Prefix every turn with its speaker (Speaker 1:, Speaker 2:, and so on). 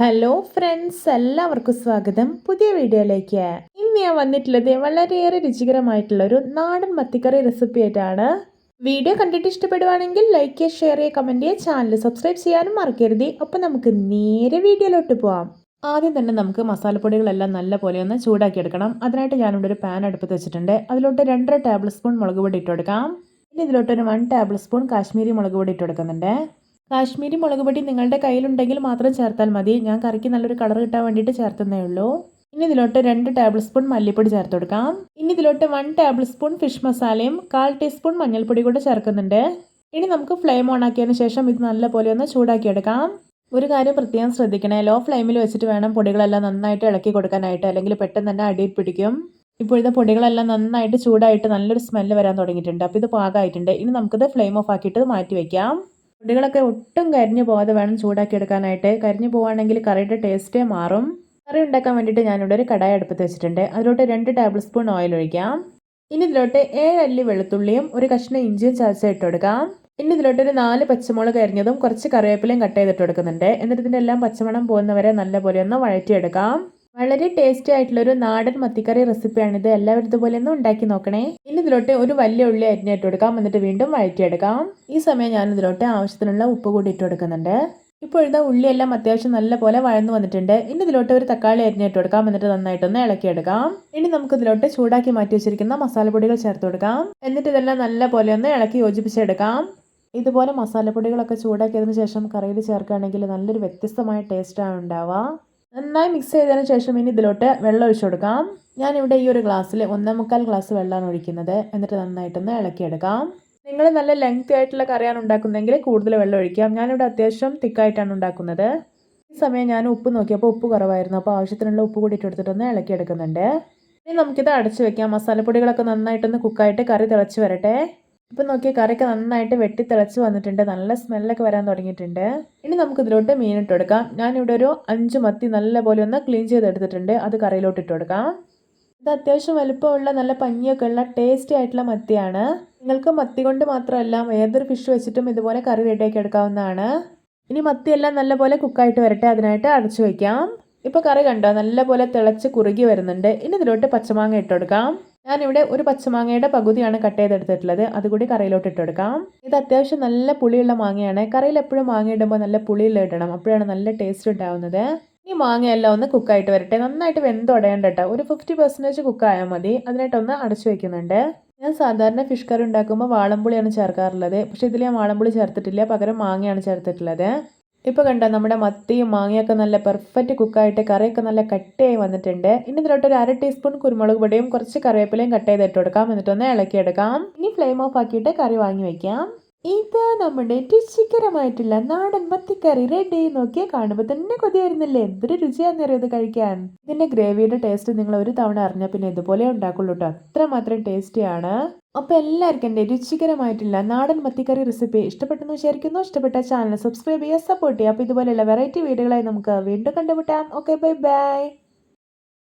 Speaker 1: Hello friends എല്ലാവർക്കും സ്വാഗതം. പുതിയ വീഡിയോയിലേക്ക്. ഇന്ന് ഞാൻ വന്നിട്ടുള്ളത് വളരെയേറെ രുചികരമായിട്ടുള്ള ഒരു നാടൻ മത്തിക്കറി റെസിപ്പി ആയിട്ടാണ്. വീഡിയോ കണ്ടിട്ട് ഇഷ്ടപ്പെടുവാണെങ്കിൽ ലൈക്ക് ചെയ്യുക ഷെയർ ചെയ്യുക കമന്റ് ചെയ്യുക ചാനൽ സബ്സ്ക്രൈബ് ചെയ്യാനും മറക്കരുത്. അപ്പോൾ നമുക്ക് നേരെ വീഡിയോയിലോട്ട് പോവാം. ആദ്യം തന്നെ നമുക്ക് മസാലപ്പൊടികളെല്ലാം നല്ല പോലെ ഒന്ന് ചൂടാക്കി എടുക്കണം അതിനായിട്ട് ഞാനിവിടെ ഒരു പാൻ അടുപ്പത്ത് വെച്ചിട്ടുണ്ട്. അതിലോട്ട് രണ്ടര ടേബിൾ സ്പൂൺ മുളക് പൊടി ഇട്ട് കൊടുക്കാം. ഇനി ഇതിലോട്ട് ഒരു വൺ ടേബിൾ സ്പൂൺ കാശ്മീരി മുളക് പൊടി ഇട്ട് കൊടുക്കുന്നുണ്ട്. കാശ്മീരി മുളക് പൊടി നിങ്ങളുടെ കയ്യിലുണ്ടെങ്കിൽ മാത്രം ചേർത്താൽ മതി. ഞാൻ കറിക്ക് നല്ലൊരു കളർ കിട്ടാൻ വേണ്ടിയിട്ട് ചേർത്തുന്നേ ഉള്ളൂ. ഇനി ഇതിലോട്ട് രണ്ട് ടേബിൾ സ്പൂൺ മല്ലിപ്പൊടി ചേർത്ത് കൊടുക്കാം. ഇനി ഇതിലോട്ട് വൺ ടേബിൾ സ്പൂൺ ഫിഷ് മസാലയും കാൽ ടീസ്പൂൺ മഞ്ഞൾപ്പൊടി കൂടെ ചേർക്കുന്നുണ്ട്. ഇനി നമുക്ക് ഫ്ലെയിം ഓൺ ആക്കിയതിന് ശേഷം ഇത് നല്ലപോലെ ഒന്ന് ചൂടാക്കിയെടുക്കാം. ഒരു കാര്യം പ്രത്യേകം ശ്രദ്ധിക്കണേ. ലോ ഫ്ലെയിമിൽ വെച്ചിട്ട് വേണം പൊടികളെല്ലാം നന്നായിട്ട് ഇളക്കി കൊടുക്കാനായിട്ട്. അല്ലെങ്കിൽ പെട്ടെന്ന് തന്നെ അടിയിൽ പിടിക്കും. ഇപ്പോഴത്തെ പൊടികളെല്ലാം നന്നായിട്ട് ചൂടായിട്ട് നല്ലൊരു സ്മെല്ല് വരാൻ തുടങ്ങിയിട്ടുണ്ട്. അപ്പോൾ ഇത് പാകമായിട്ടുണ്ട്. ഇനി നമുക്കിത് ഫ്ലെയിം ഓഫ് ആക്കിയിട്ട് മാറ്റി വയ്ക്കാം പൊടികളൊക്കെ ഒട്ടും കരിഞ്ഞു പോകാതെ വേണം ചൂടാക്കി എടുക്കാനായിട്ട്. കരിഞ്ഞു പോവുകയാണെങ്കിൽ കറിയുടെ ടേസ്റ്റേ മാറും. കറി ഉണ്ടാക്കാൻ വേണ്ടിയിട്ട് ഞാനിവിടെ ഒരു കടായി അടുപ്പത്ത് വെച്ചിട്ടുണ്ട്. അതിലോട്ട് രണ്ട് ടേബിൾ സ്പൂൺ ഓയിൽ ഒഴിക്കാം. ഇനി ഇതിലോട്ട് ഏഴ് അല്ലി വെളുത്തുള്ളിയും ഒരു കഷ്ണം ഇഞ്ചിയും ചതച്ച ഇട്ട് കൊടുക്കാം. ഇനി ഇതിലോട്ട് ഒരു നാല് പച്ചമുളക് അരിഞ്ഞതും കുറച്ച് കറിവേപ്പിലയും കട്ട് ചെയ്തിട്ട് കൊടുക്കുന്നുണ്ട്. എന്നിട്ട് ഇതിന്റെ എല്ലാം പച്ചമണം പോകുന്നവരെ നല്ലപോലെ ഒന്ന് വഴറ്റിയെടുക്കാം. വളരെ ടേസ്റ്റി ആയിട്ടുള്ള ഒരു നാടൻ മത്തിക്കറി റെസിപ്പിയാണിത് എല്ലാവരും ഇതുപോലെ ഒന്ന് ഉണ്ടാക്കി നോക്കണേ. ഇനി ഇതിലോട്ട് ഒരു വലിയ ഉള്ളി അരിഞ്ഞിട്ട് കൊടുക്കാം. എന്നിട്ട് വീണ്ടും വഴറ്റിയെടുക്കാം. ഈ സമയം ഞാൻ ഇതിലോട്ട് ആവശ്യത്തിനുള്ള ഉപ്പ് കൂടി ഇട്ട് കൊടുക്കുന്നുണ്ട്. ഇപ്പോൾ ഇതാ ഉള്ളിയെല്ലാം അത്യാവശ്യം നല്ല പോലെ വഴന്നു വന്നിട്ടുണ്ട്. ഇനി ഇതിലോട്ട് ഒരു തക്കാളി അരിഞ്ഞിട്ട് കൊടുക്കാം. എന്നിട്ട് നന്നായിട്ടൊന്ന് ഇളക്കിയെടുക്കാം. ഇനി നമുക്ക് ഇതിലോട്ട് ചൂടാക്കി മാറ്റി വെച്ചിരിക്കുന്ന മസാലപ്പൊടികൾ ചേർത്ത് കൊടുക്കാം. എന്നിട്ട് ഇതെല്ലാം നല്ല പോലെ ഒന്ന് ഇളക്കി യോജിപ്പിച്ചെടുക്കാം. ഇതുപോലെ മസാലപ്പൊടികളൊക്കെ ചൂടാക്കിയതിന് ശേഷം കറിയിൽ ചേർക്കുകയാണെങ്കിൽ നല്ലൊരു വ്യത്യസ്തമായ ടേസ്റ്റാണ് ഉണ്ടാവുക. നന്നായി മിക്സ് ചെയ്തതിന് ശേഷം ഇനി ഇതിലോട്ട് വെള്ളം ഒഴിച്ചു കൊടുക്കാം. ഞാനിവിടെ ഈ ഒരു ഗ്ലാസ്സിൽ ഒന്നേ മുക്കാൽ ഗ്ലാസ് വെള്ളമാണ് ഒഴിക്കുന്നത്. എന്നിട്ട് നന്നായിട്ടൊന്ന് ഇളക്കിയെടുക്കാം. നിങ്ങൾ നല്ല ലെങ്ത് ആയിട്ടുള്ള കറിയാണ് ഉണ്ടാക്കുന്നതെങ്കിൽ കൂടുതൽ വെള്ളം ഒഴിക്കാം. ഞാനിവിടെ അത്യാവശ്യം തിക്കായിട്ടാണ് ഉണ്ടാക്കുന്നത്. ഈ സമയം ഞാൻ ഉപ്പ് നോക്കിയപ്പോൾ ഉപ്പ് കുറവായിരുന്നു. അപ്പോൾ ആവശ്യത്തിനുള്ള ഉപ്പ് കൂടി ഇട്ടെടുത്തിട്ടൊന്ന് ഇളക്കിയെടുക്കുന്നുണ്ട്. ഇനി നമുക്കിത് അടച്ചു വെക്കാം. മസാലപ്പൊടികളൊക്കെ നന്നായിട്ടൊന്ന് കുക്കായിട്ട് കറി തിളച്ച് വരട്ടെ. ഇപ്പം നോക്കിയാൽ കറിയൊക്കെ നന്നായിട്ട് വെട്ടി തിളച്ച് വന്നിട്ടുണ്ട്. നല്ല സ്മെല്ലൊക്കെ വരാൻ തുടങ്ങിയിട്ടുണ്ട്. ഇനി നമുക്ക് ഇതിലോട്ട് മീൻ ഇട്ട് കൊടുക്കാം. ഞാനിവിടെ ഒരു അഞ്ച് മത്തി നല്ലപോലെ ഒന്ന് ക്ലീൻ ചെയ്തെടുത്തിട്ടുണ്ട്. അത് കറിയിലോട്ട് ഇട്ട് കൊടുക്കാം. ഇത് അത്യാവശ്യം വലുപ്പമുള്ള നല്ല പഞ്ഞിയൊക്കെ ഉള്ള ടേസ്റ്റി ആയിട്ടുള്ള മത്തിയാണ്. നിങ്ങൾക്ക് മത്തി കൊണ്ട് മാത്രമല്ല ഏതൊരു ഫിഷ് വെച്ചിട്ടും ഇതുപോലെ കറി റെഡിയാക്കി എടുക്കാവുന്നതാണ്. ഇനി മത്തിയെല്ലാം നല്ലപോലെ കുക്കായിട്ട് വരട്ടെ. അതിനായിട്ട് അടച്ചു വയ്ക്കാം. ഇപ്പോൾ കറി കണ്ടോ? നല്ലപോലെ തിളച്ച് കുറുകി വരുന്നുണ്ട്. ഇനി ഇതിലോട്ട് പച്ചമാങ്ങ ഇട്ട് കൊടുക്കാം. ഞാനിവിടെ ഒരു പച്ചമാങ്ങയുടെ പകുതിയാണ് കട്ട് ചെയ്തെടുത്തിട്ടുള്ളത്. അതുകൂടി കറിയിലോട്ട് ഇട്ടെടുക്കാം ഇത് അത്യാവശ്യം നല്ല പുളിയുള്ള മാങ്ങയാണ്. കറിയിൽ എപ്പോഴും മാങ്ങ ഇടുമ്പോൾ നല്ല പുളിയുള്ള ഇടണം. അപ്പോഴാണ് നല്ല ടേസ്റ്റ് ഉണ്ടാവുന്നത്. ഈ മാങ്ങയെല്ലാം ഒന്ന് കുക്കായിട്ട് വരട്ടെ. നന്നായിട്ട് വെന്തുടയേണ്ട കേട്ടോ ഒരു ഫിഫ്റ്റി പെർസെന്റേജ് കുക്കായാൽ മതി. അതിനായിട്ടൊന്ന് അടച്ചു വയ്ക്കുന്നുണ്ട് ഞാൻ സാധാരണ ഫിഷ് കറി ഉണ്ടാക്കുമ്പോൾ വാളംപുളിയാണ് ചേർക്കാറുള്ളത്. പക്ഷേ ഇതിൽ ഞാൻ വാളംപുളി ചേർത്തിട്ടില്ല. പകരം മാങ്ങയാണ് ചേർത്തിട്ടുള്ളത്. ഇപ്പോൾ കണ്ടോ നമ്മുടെ മത്തിയും മാങ്ങയൊക്കെ നല്ല പെർഫെക്റ്റ് കുക്കായിട്ട് കറിയൊക്കെ നല്ല കട്ടിയായി വന്നിട്ടുണ്ട്. ഇനി ഇതിലോട്ട് ഒരു അര ടീസ്പൂൺ കുരുമുളക് പൊടിയും കുറച്ച് കറിവേപ്പിലയും കട്ട് ചെയ്തിട്ട് കൊടുക്കാം. എന്നിട്ടൊന്ന് ഇളക്കിയെടുക്കാം. ഇനി ഫ്ലെയിം ഓഫ് ആക്കിയിട്ട് കറി വാങ്ങി വയ്ക്കാം ഇത് നമ്മുടെ രുചികരമായിട്ടുള്ള നാടൻ മത്തിക്കറി റെഡി നോക്കിയാൽ കാണുമ്പോൾ തന്നെ കൊതിയായിരുന്നില്ലേ? എന്തൊരു രുചിയാണെന്നറിയോ ഇത് കഴിക്കാൻ? ഇതിന്റെ ഗ്രേവിയുടെ ടേസ്റ്റ് നിങ്ങൾ ഒരു തവണ അറിഞ്ഞാൽ പിന്നെ ഇതുപോലെ ഉണ്ടാക്കുള്ളൂ കേട്ടോ അത്രമാത്രം ടേസ്റ്റിയാണ് അപ്പോൾ എല്ലാവർക്കും എന്റെ രുചികരമായിട്ടുള്ള നാടൻ മത്തിക്കറി റെസിപ്പി ഇഷ്ടപ്പെട്ടെന്ന് വിചാരിക്കുന്നു. ഇഷ്ടപ്പെട്ട ചാനൽ സബ്സ്ക്രൈബ് ചെയ്യുക സപ്പോർട്ട് ചെയ്യുക. അപ്പോൾ ഇതുപോലെയുള്ള വെറൈറ്റി വീഡിയോകളായി നമുക്ക് വീണ്ടും കണ്ടുമുട്ടാം. Okay bye bye